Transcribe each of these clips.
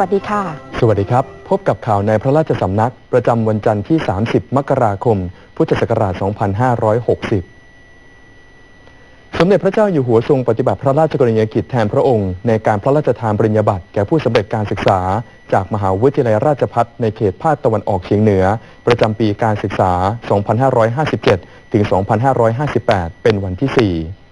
วัสดีค่ะ สวัสดีครับ พบกับข่าวในพระราชสำนัก ประจำวันจันทร์ที่ 30 มกราคม พุทธศักราช 2560 สมเด็จพระเจ้าอยู่หัวทรงปฏิบัติพระราชกรณียกิจแทนพระองค์ ในการพระราชทานปริญญาบัตรแก่ผู้สำเร็จการศึกษา จากมหาวิทยาลัยราชภัฏในเขตภาคตะวันออกเฉียงเหนือ ประจำปีการศึกษา 2557 ถึง 2558 เป็นวันที่ 4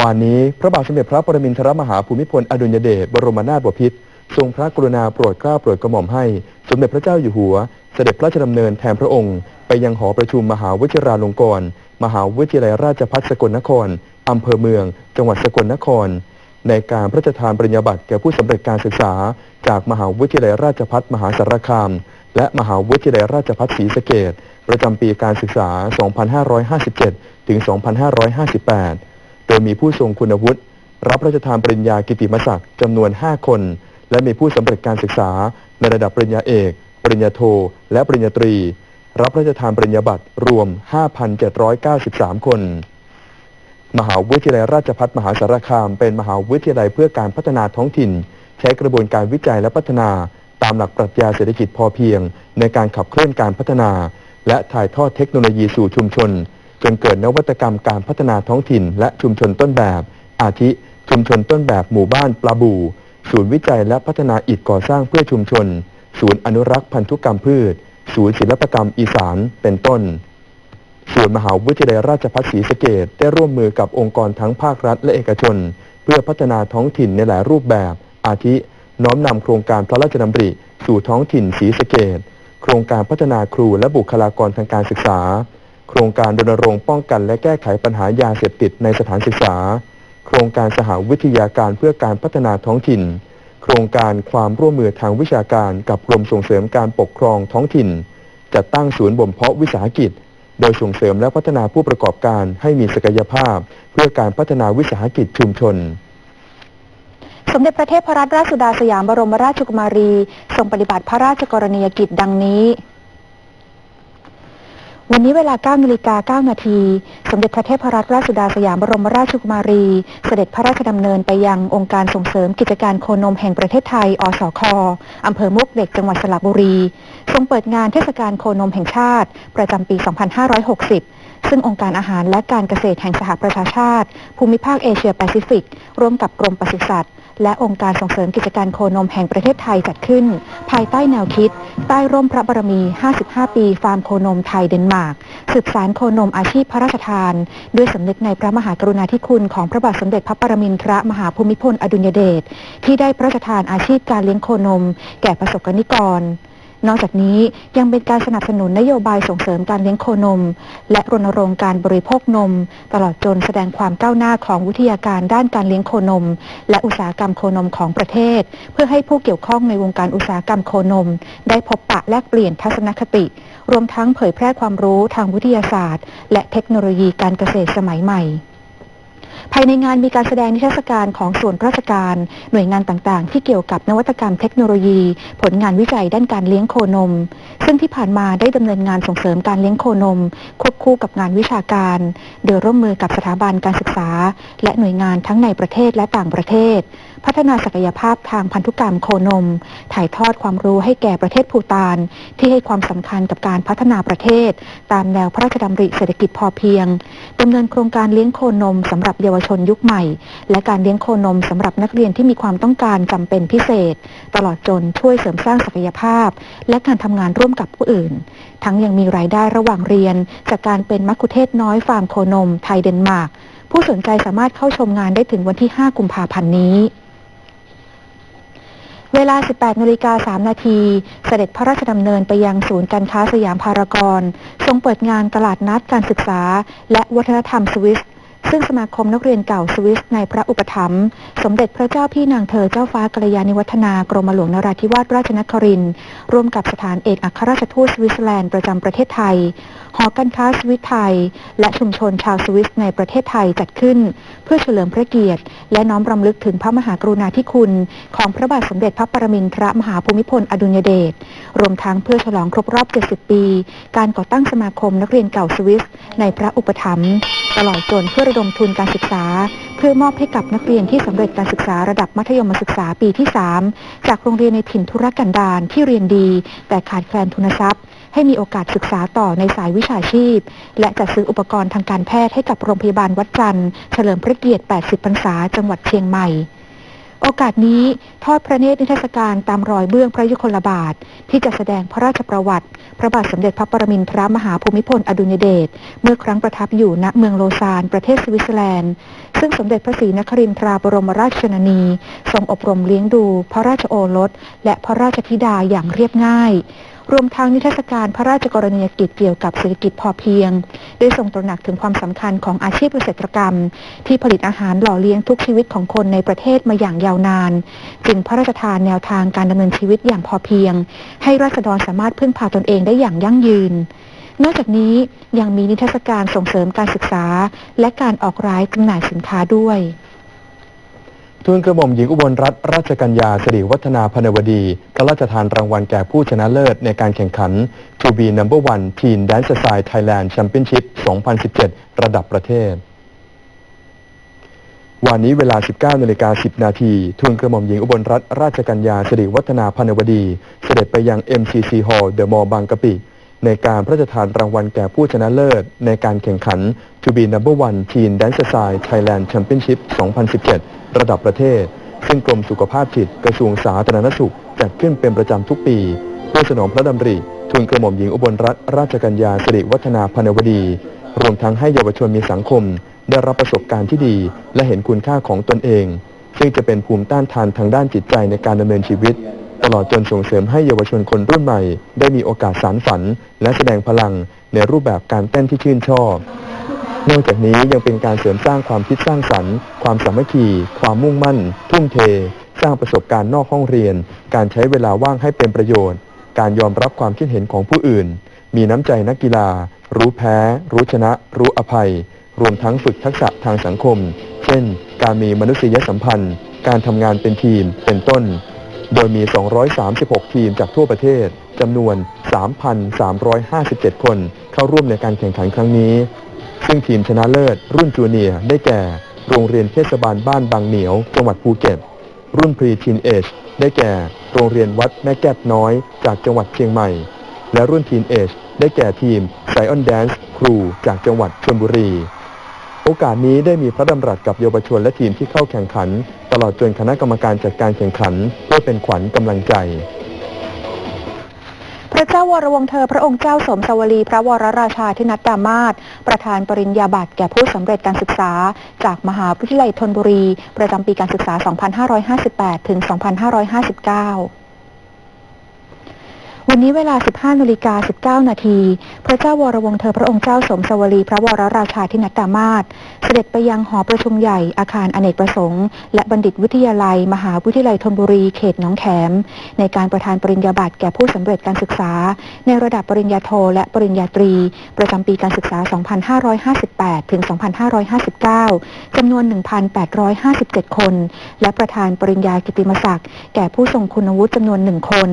วันนี้พระบาทสมเด็จพระปรมินทรมหาภูมิพลอดุลยเดชบรมนาถบพิตรทรงพระกรุณาโปรดเกล้าโปรดกระหม่อมให้ สมเด็จพระเจ้าอยู่หัว เสด็จพระราชดำเนินแทนพระองค์ ไปยังหอประชุมมหาวิทยาลงกรณ์มหาวิทยาลัยราชภัฏสกลนครอำเภอเมือง จังหวัดสกลนคร ในการพระราชทานปริญญาบัตรแก่ผู้สำเร็จการศึกษา จากมหาวิทยาลัยราชภัฏมหาสารคาม และมหาวิทยาลัยราชภัฏศรีสะเกษประจำปีการศึกษา 2557 ถึง 2558 โดยมีผู้ทรงคุณวุฒิรับพระราชทานปริญญากิติมศักดิ์จำนวน 5 คน และมีผู้สำเร็จการศึกษา ในระดับปริญญาเอก ปริญญาโท และปริญญาตรี รับพระราชทานปริญญาบัตรรวม 5,793 คน มหาวิทยาลัยราชภัฏมหาสารคาม เป็นมหาวิทยาลัยเพื่อการพัฒนาท้องถิ่น ใช้กระบวนการวิจัยและพัฒนาตามหลักปรัชญาเศรษฐกิจพอเพียง ในการขับเคลื่อนการพัฒนา และถ่ายทอดเทคโนโลยีสู่ชุมชน จนเกิดนวัตกรรมการพัฒนาท้องถิ่น และชุมชนต้นแบบ อาทิ ชุมชนต้นแบบหมู่บ้านปลาบู ศูนย์วิจัยและพัฒนาอิฐก่อสร้างเพื่อชุมชน ศูนย์อนุรักษ์พันธุกรรมพืช ศูนย์ศิลปกรรมอีสานเป็นต้นส่วนมหาวิทยาลัยราชภัฏศรีสะเกดได้ร่วมมือกับองค์กรทั้งภาครัฐและเอกชน เพื่อพัฒนาท้องถิ่นในหลายรูปแบบ อาทิ น้อมนำโครงการพระราชดำริ สู่ท้องถิ่นศรีสะเกดโครงการพัฒนาครูและบุคลากรทางการศึกษา โครงการรณรงค์ป้องกันและแก้ไขปัญหายาเสพติดในสถานศึกษา โครงการสหวิทยาการเพื่อการพัฒนาท้องถิ่น โครงการความร่วมมือทางวิชาการกับกรมส่งเสริมการปกครองท้องถิ่น จัดตั้งศูนย์บ่มเพาะวิสาหกิจ โดยส่งเสริมและพัฒนาผู้ประกอบการให้มีศักยภาพ เพื่อการพัฒนาวิสาหกิจชุมชนสมเด็จพระเทพรัตนราชสุดาสยามบรมราชกุมารี ทรงปฏิบัติพระราชกรณียกิจดังนี้ วันนี้เวลา9นาฬิกา9นาที สมเด็จพระเทพรัตนราชสุดาสยามบรมราชกุมารี เสด็จพระราชดำเนินไปยังองค์การส่งเสริมกิจการโคนมแห่งประเทศไทย อสคอำเภอมุกเด็กจังหวัดสระบุรี ทรงเปิดงานเทศกาลโคนมแห่งชาติ ประจำปี 2560 ซึ่งองค์การอาหารและการเกษตรแห่งสหประชาชาติ ภูมิภาคเอเชียแปซิฟิก ร่วมกับกรมปศุสัตว์ และองค์การส่งเสริมกิจการโคนมแห่งประเทศไทยจัดขึ้น ภายใต้แนวคิด ใต้ร่มพระบารมี 55 ปีฟาร์มโคนมไทยเดนมาร์กสืบสารโคนมอาชีพพระราชทาน ด้วยสำนึกในพระมหากรุณาธิคุณของพระบาทสมเด็จพระปรมินทรมหาภูมิพลอดุลยเดชที่ได้พระราชทานอาชีพการเลี้ยงโคนม แก่ประสบกนิกร นอกจากนี้ยังเป็นการสนับสนุนนโยบายส่งเสริมการเลี้ยงโคนม และรณรงค์การบริโภคนม ตลอดจนแสดงความก้าวหน้าของวิทยาการด้านการเลี้ยงโคนม และอุตสาหกรรมโคนมของประเทศ เพื่อให้ผู้เกี่ยวข้องในวงการอุตสาหกรรมโคนม ได้พบปะแลกเปลี่ยนทัศนคติ รวมทั้งเผยแพร่ความรู้ทางวิทยาศาสตร์ และเทคโนโลยีการเกษตรสมัยใหม่ ภายในงานมีการแสดงนิทรรศการของส่วนราชการ หน่วยงานต่างๆ ที่เกี่ยวกับนวัตกรรมเทคโนโลยี ผลงานวิจัยด้านการเลี้ยงโคนม ซึ่งที่ผ่านมาได้ดำเนินงานส่งเสริมการเลี้ยงโคนม ควบคู่กับงานวิชาการ โดยร่วมมือกับสถาบันการศึกษา และหน่วยงานทั้งในประเทศและต่างประเทศ พัฒนาศักยภาพทางพันธุกรรมโคนม ถ่ายทอดความรู้ให้แก่ประเทศภูตาน ที่ให้ความสำคัญกับการพัฒนาประเทศ ตามแนวพระราชดำริเศรษฐกิจพอเพียงดำเนินโครงการเลี้ยงโคนมสำหรับเยาวชนยุคใหม่ และการเลี้ยงโคนมสำหรับนักเรียนที่มีความต้องการจำเป็นพิเศษ ตลอดจนช่วยเสริมสร้างศักยภาพ และการทำงานร่วมกับผู้อื่น ทั้งยังมีรายได้ระหว่างเรียน จากการเป็นมัคคุเทศน้อยฟาร์มโคนม ไทยเดนมาร์กผู้สนใจสามารถเข้าชมงานได้ถึงวันที่ 5 กุมภาพันธ์นี้เวลา 18นาฬิกา3นาที เสด็จพระราชดำเนินไปยังศูนย์การค้าสยามพารากอน ทรงเปิดงานตลาดนัดการศึกษา และวัฒนธรรมสวิส ซึ่งสมาคมนักเรียนเก่าสวิสในพระอุปถัมภ์สมเด็จพระเจ้าพี่นางเธอเจ้าฟ้ากัลยาณิวัฒนากรมหลวงนราธิวาสราชนครินทร์ร่วมกับสถานเอกอัครราชทูตสวิตเซอร์แลนด์ประจำประเทศไทย หอการค้าสวิสไทย และชุมชนชาวสวิสในประเทศไทยจัดขึ้น เพื่อเฉลิมพระเกียรติ และน้อมรำลึกถึงพระมหากรุณาธิคุณ ของพระบาทสมเด็จพระปรมินทรมหาภูมิพลอดุลยเดชรวมทั้งเพื่อฉลองครบรอบ 70 ปี การก่อตั้งสมาคมนักเรียนเก่าสวิสในพระอุปถัมภ์ตลอดจนเพื่อระดมงทุนการศึกษา เพื่อมอบให้กับนักเรียนที่สำเร็จการศึกษาระดับมัธยมศึกษาปีที่ 3 จากโรงเรียนในถิ่นธุรกันดารที่เรียนดี แต่ขาดแคลนทุนทรัพย์ ให้มีโอกาสศึกษาต่อในสายวิชาชีพ และจัดซื้ออุปกรณ์ทางการแพทย์ให้กับโรงพยาบาลวัดจันทร์เฉลิมพระเกียรติ 80 พรรษา จังหวัดเชียงใหม่ โอกาสนี้ทอดพระเนตรนิทรรศการตามรอยเบื้องพระยุคลบาท ที่จะแสดงพระราชประวัติ พระบาทสมเด็จพระปรมินทรมหาภูมิพลอดุญเดชเมื่อครั้งประทับอยู่ณเมืองโลซานประเทศสวิตเซอร์แลนด์ ซึ่งสมเด็จพระศรีนครินทราบรมราชชนนี ทรงอบรมเลี้ยงดู พระราชโอรส และพระราชธิดาอย่างเรียบง่าย รวมทั้งนิทรรศการพระราชกรณียกิจเกี่ยวกับเศรษฐกิจพอเพียง ได้ทรงตระหนักถึงความสำคัญของอาชีพเกษตรกรรม ที่ผลิตอาหารหล่อเลี้ยงทุกชีวิตของคนในประเทศมาอย่างยาวนาน จึงพระราชทานแนวทางการดำเนินชีวิตอย่างพอเพียง ให้ราษฎรสามารถพึ่งพาตนเองได้อย่างยั่งยืนนอกจากนี้ยังมีนิทรรศการส่งเสริมการศึกษา และการออกรายจำหน่ายสินค้าด้วย ทูลกระหม่อมหญิงอุบลรัตนราชกัญญาสิริวัฒนาพนวดีพระราชทานรางวัลแก่ผู้ชนะเลิศในการแข่งขัน To be Number One Teen Dance Style Thailand Championship 2017 ระดับประเทศ วันนี้เวลา 19นาฬิกา10 นาทีทูลกระหม่อมหญิงอุบลรัตนราชกัญญาสิริวัฒนาพนวดี เสด็จไปยัง MCC Hall The Mall บางกะปิในการพระราชทานรางวัลแก่ผู้ชนะเลิศ ในการแข่งขัน To be Number One Teen Dance Style Thailand Championship 2017 ระดับประเทศ ซึ่งกรมสุขภาพจิตกระทรวงสาธารณสุข จัดขึ้นเป็นประจำทุกปีเพื่อสนองพระดำริทูลกระหม่อมหญิงอุบลรัตนราชกัญญาสิริวัฒนาพนวดี รวมทั้งให้เยาวชนมีสังคม ได้รับประสบการณ์ที่ดี และเห็นคุณค่าของตนเอง ซึ่งจะเป็นภูมิต้านทานทางด้านจิตใจในการดำเนินชีวิต ตลอดจนส่งเสริมให้เยาวชนคนรุ่นใหม่ ได้มีโอกาสสารฝัน และแสดงพลังในรูปแบบการเต้นที่ชื่นชอบ นอกจากนี้ยังเป็นการเสริมสร้างความคิดสร้างสรรค์ ความสามัคคี ความมุ่งมั่น ทุ่มเท สร้างประสบการณ์นอกห้องเรียน การใช้เวลาว่างให้เป็นประโยชน์ การยอมรับความคิดเห็นของผู้อื่น มีน้ำใจนักกีฬา รู้แพ้ รู้ชนะ รู้อภัย รวมทั้งฝึกทักษะทางสังคม เช่น การมีมนุษยสัมพันธ์ การทำงานเป็นทีม เป็นต้น โดยมี 236 ทีมจากทั่วประเทศจำนวน 3,357 คน เข้าร่วมในการแข่งขันครั้งนี้ ซึ่งทีมชนะเลิศ รุ่นจูเนียร์ได้แก่ โรงเรียนเทศบาลบ้านบางเหนียว จังหวัดภูเก็ต รุ่นพรีทีนเอจได้แก่ โรงเรียนวัดแม่แก้บน้อย จากจังหวัดเชียงใหม่ และรุ่นทีนเอจได้แก่ทีมไซออนแดนซ์ครูจากจังหวัดชลบุรี โอกาสนี้ได้มีพระดำรัสกับเยาวชนและทีมที่เข้าแข่งขัน ตลอดจนคณะกรรมการจัดการแข่งขันเพื่อเป็นขวัญกำลังใจ พระเจ้าวรวงเธอพระองค์เจ้าสมสวลี พระวรราชาธินัดดามาศประธานปริญญาบัตรแก่ผู้สำเร็จการศึกษา จากมหาวิทยาลัยธนบุรี ประจำปีการศึกษา 2558 ถึง 2559 วันนี้เวลา 15นาฬิกา19 นาที พระเจ้าวรวงศ์เธอพระองค์เจ้าสมสวลีพระวรราชาธินัดดามาศเสด็จไปยังหอประชุมใหญ่อาคารอเนกประสงค์ และบัณฑิตวิทยาลัย มหาวิทยาลัยธนบุรีเขตหนองแขม ในการประทานปริญญาบัตรแก่ผู้สำเร็จการศึกษา ในระดับปริญญาโทและปริญญาตรี ประจำปีการศึกษา 2558 ถึง 2559จำนวน 1,857 คน และประธานปริญญากิตติมศักดิ์แก่ผู้ทรงคุณวุฒิจำนวนหนึ่งคน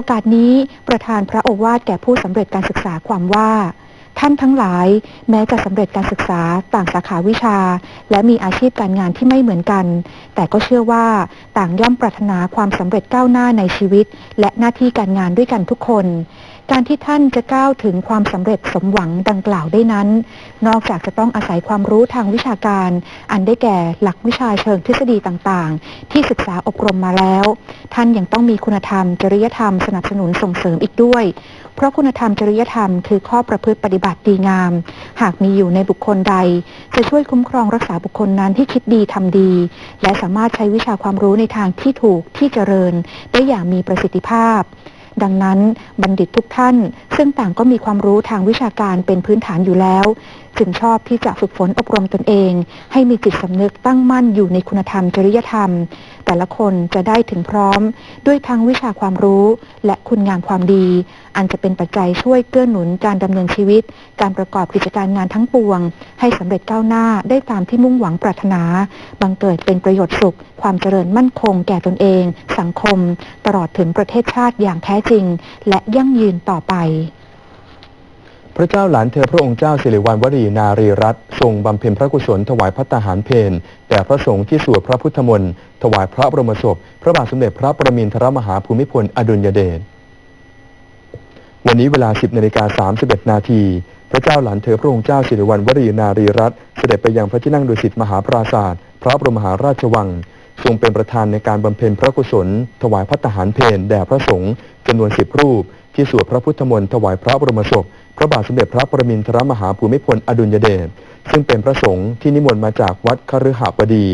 โอกาสนี้ประธานพระโอวาทแก่ผู้สำเร็จการศึกษาความว่า ท่านทั้งหลาย แม้จะสำเร็จการศึกษาต่างสาขาวิชา และมีอาชีพการงานที่ไม่เหมือนกัน แต่ก็เชื่อว่าต่างย่อมปรารถนาความสำเร็จก้าวหน้าในชีวิต และหน้าที่การงานด้วยกันทุกคนการที่ท่านจะก้าวถึงความสำเร็จสมหวังดังกล่าวได้นั้น นอกจากจะต้องอาศัยความรู้ทางวิชาการ อันได้แก่หลักวิชาเชิงทฤษฎีต่างๆ ที่ศึกษาอบรมมาแล้ว ท่านยังต้องมีคุณธรรม จริยธรรม สนับสนุนส่งเสริมอีกด้วย เพราะคุณธรรมจริยธรรมคือข้อประพฤติปฏิบัติดีงาม หากมีอยู่ในบุคคลใด จะช่วยคุ้มครองรักษาบุคคลนั้นที่คิดดีทำดี และสามารถใช้วิชาความรู้ในทางที่ถูกที่เจริญ ได้อย่างมีประสิทธิภาพดังนั้นบัณฑิตทุกท่าน ซึ่งต่างก็มีความรู้ทางวิชาการเป็นพื้นฐานอยู่แล้วจึงชอบที่จะฝึกฝนอบรมตนเอง ให้มีจิตสำนึกตั้งมั่นอยู่ในคุณธรรมจริยธรรม แต่ละคนจะได้ถึงพร้อม ด้วยทั้งวิชาความรู้ และคุณงามความดี อันจะเป็นปัจจัยช่วยเกื้อหนุนการดำเนินชีวิต การประกอบกิจการงานทั้งปวง ให้สำเร็จก้าวหน้าได้ตามที่มุ่งหวังปรารถนา บังเกิดเป็นประโยชน์สุข ความเจริญมั่นคงแก่ตนเอง สังคม ตลอดถึงประเทศชาติอย่างแท้จริง และยั่งยืนต่อไป พระเจ้าหลานเธอพระองค์เจ้าสิริวัณวรีนารีรัตน์ทรงบำเพ็ญพระกุศลถวายพระตาหารเพนแด่พระสงฆ์ที่สวดพระพุทธมนต์ถวายพระบรมศพ พระบาทสมเด็จพระประมินทรมหาภูมิพลอดุลยเดชวันนี้เวลา 10นาฬิกา31 นาทีพระเจ้าหลานเธอพระองค์เจ้าสิริวัณวรีนารีรัตน์เสด็จไปยังพระที่นั่งดุสิตมหาปราศาสตร์พระบรมหาราชวัง ทรงเป็นประธานในการบำเพ็ญพระกุศล ถวายพระตาหารเพนแด่พระสงฆ์จำนวนสิบรูป ที่สวดพระพุทธมนต์ถวายพระบรมศพ พระบาทสมเด็จพระประมินทรมหาภูมิพลอดุลยเดชซึ่งเป็นพระสงฆ์ที่นิมนต์มาจากวัดคฤหบดี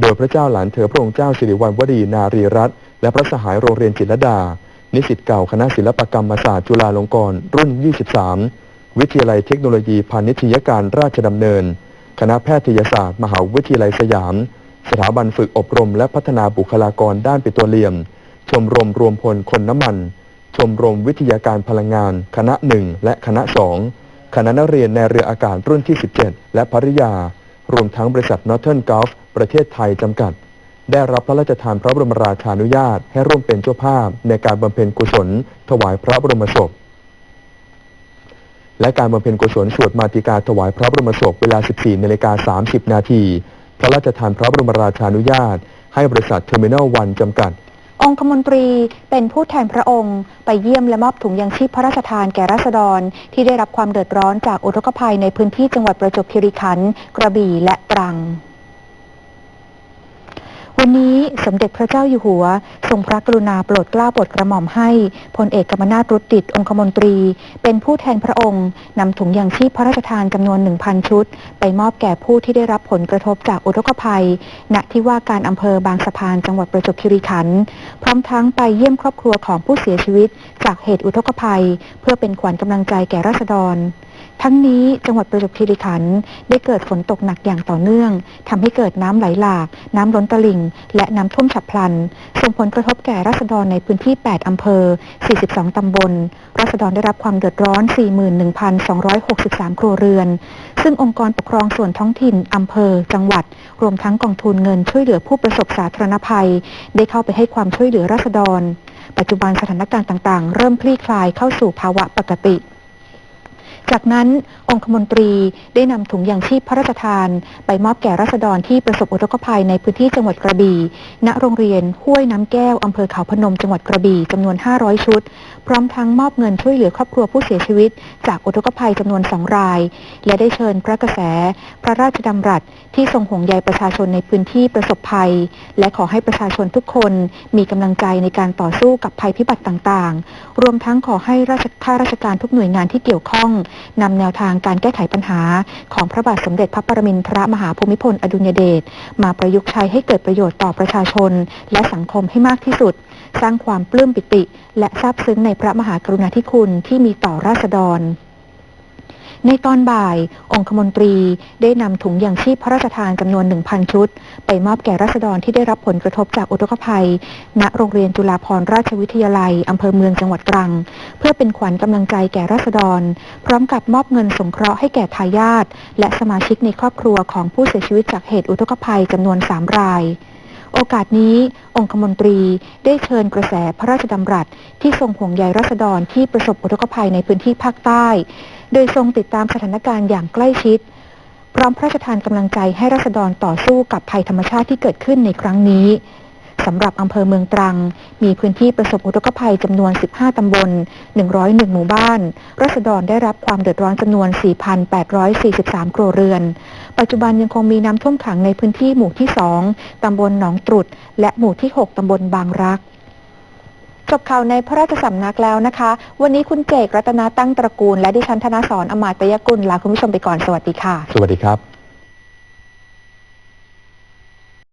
โดยพระเจ้าหลานเธอพระองค์เจ้าสิริวัณวรีนารีรัตน์และพระสหายโรงเรียนจิตรดา นิสิตเก่าคณะศิลปกรรมศาสตร์จุฬาลงกรณ์รุ่น 23 วิทยาลัยเทคโนโลยีพาณิชยการราชดำเนิน คณะแพทยศาสตร์ มหาวิทยาลัยสยาม สถาบันฝึกอบรม และพัฒนาบุคลากรด้านปิโตรเลียม ชมรมรวมพลคนน้ำมัน ชมรมวิทยาการพลังงาน คณะหนึ่งและคณะสองคณะนักเรียนในเรืออากาศรุ่นที่ 17 และภริยา รวมทั้งบริษัท Northern Gulf ประเทศไทยจำกัด ได้รับพระราชทานพระบรมราชานุญาตให้ร่วมเป็นเจ้าภาพในการบำเพ็ญกุศล ถวายพระบรมศพ และการบำเพ็ญกุศลสวดมาติกาถวายพระบรมศพเวลา 14นาฬิกา30 นาที พระราชทานพระบรมราชานุญาต ให้บริษัทเทอร์มินอลวันจำกัด องคมนตรีเป็นผู้แทนพระองค์ ไปเยี่ยมและมอบถุงยังชีพพระราชทานแก่ราษฎร ที่ได้รับความเดือดร้อนจากอุทกภัยในพื้นที่จังหวัดประจวบคีรีขันธ์กระบี่และตรัง วันนี้สมเด็จพระเจ้าอยู่หัว ทรงพระกรุณาโปรดเกล้าโปรดกระหม่อมให้พลเอกกมนาถรุตติดองคมนตรี เป็นผู้แทนพระองค์นำถุงยางชีพพระราชทานจำนวน 1,000 ชุด ไปมอบแก่ผู้ที่ได้รับผลกระทบจากอุทกภัย ณที่ว่าการอำเภอบางสะพานจังหวัดประจวบคีรีขันธ์พร้อมทั้งไปเยี่ยมครอบครัวของผู้เสียชีวิต จากเหตุอุทกภัย เพื่อเป็นขวัญกำลังใจแก่ราษฎร ทั้งนี้จังหวัดประจวบคีรีขันธ์ได้เกิดฝนตกหนักอย่างต่อเนื่องทำให้เกิดน้ำไหลหลาก น้ำล้นตลิ่ง และน้ำท่วมฉับพลัน ส่งผลกระทบแก่ราษฎรในพื้นที่ 8อำเภอ 42ตำบล ราษฎรได้รับความเดือดร้อน 41,263 ครัวเรือน ซึ่งองค์กรปกครองส่วนท้องถิ่นอำเภอ จังหวัด รวมทั้งกองทุนเงินช่วยเหลือผู้ประสบสาธารณภัย ได้เข้าไปให้ความช่วยเหลือราษฎร ปัจจุบันสถานการณ์ต่างๆ เริ่มคลี่คลายเข้าสู่ภาวะปกติ จากนั้นองคมนตรีได้นำถุงยางชีพพระราชทาน ไปมอบแก่ราษฎรที่ประสบอุทกภัยในพื้นที่จังหวัดกระบี่ ณ โรงเรียนห้วยน้ำแก้วอำเภอเขาพนมจังหวัดกระบี่จำนวน 500 ชุด พร้อมทั้งมอบเงินช่วยเหลือครอบครัวผู้เสียชีวิต จากอุทกภัยจำนวนสองราย และได้เชิญพระกระแส พระราชดำรัสที่ทรงห่วงใยประชาชนในพื้นที่ประสบภัย และขอให้ประชาชนทุกคนมีกำลังใจในการต่อสู้กับภัยพิบัติต่างๆ รวมทั้งขอให้ราชข้าราชการทุกหน่วยงานที่เกี่ยวข้องนำแนวทางการแก้ไขปัญหา ของพระบาทสมเด็จพระปรมินทรมหาภูมิพลอดุลยเดชมาประยุกต์ใช้ให้เกิดประโยชน์ต่อประชาชน และสังคมให้มากที่สุด สร้างความปลื้มปิติ และซาบซึ้งในพระมหากรุณาธิคุณที่มีต่อราษฎร ในตอนบ่าย องคมนตรีได้นำถุงยางชีพพระราชทานจำนวน 1,000 ชุด ไปมอบแก่ราษฎรที่ได้รับผลกระทบจากอุทกภัย ณ โรงเรียนจุฬาภรณราชวิทยาลัยอำเภอเมืองจังหวัดตรัง เพื่อเป็นขวัญกำลังใจแก่ราษฎร พร้อมกับมอบเงินสงเคราะห์ให้แก่ทายาทและสมาชิกในครอบครัวของผู้เสียชีวิตจากเหตุอุทกภัยจำนวน 3 รายโอกาสนี้ องคมนตรีได้เชิญกระแสพระราชดำรัส ที่ทรงห่วงใยราษฎรที่ประสบอุทกภัยในพื้นที่ภาคใต้ โดยทรงติดตามสถานการณ์อย่างใกล้ชิด พร้อมพระราชทานกำลังใจให้ราษฎรต่อสู้กับภัยธรรมชาติที่เกิดขึ้นในครั้งนี้สำหรับอำเภอเมืองตรัง มีพื้นที่ประสบอุทกภัยจำนวน 15 ตำบล 101 หมู่บ้านราษฎรได้รับความเดือดร้อนจำนวน 4,843 ครัวเรือน ปัจจุบันยังคงมีน้ำท่วมขังในพื้นที่หมู่ที่ 2 ตำบลหนองตรุด และหมู่ที่ 6 ตำบลบางรัก จบข่าวในพระราชสำนักแล้วนะคะ วันนี้คุณเจกรัตนาตั้งตระกูล และดิฉันธนาสอนอมาตยกุลลาคุณผู้ชมไปก่อนสวัสดีค่ะ สวัสดีครับ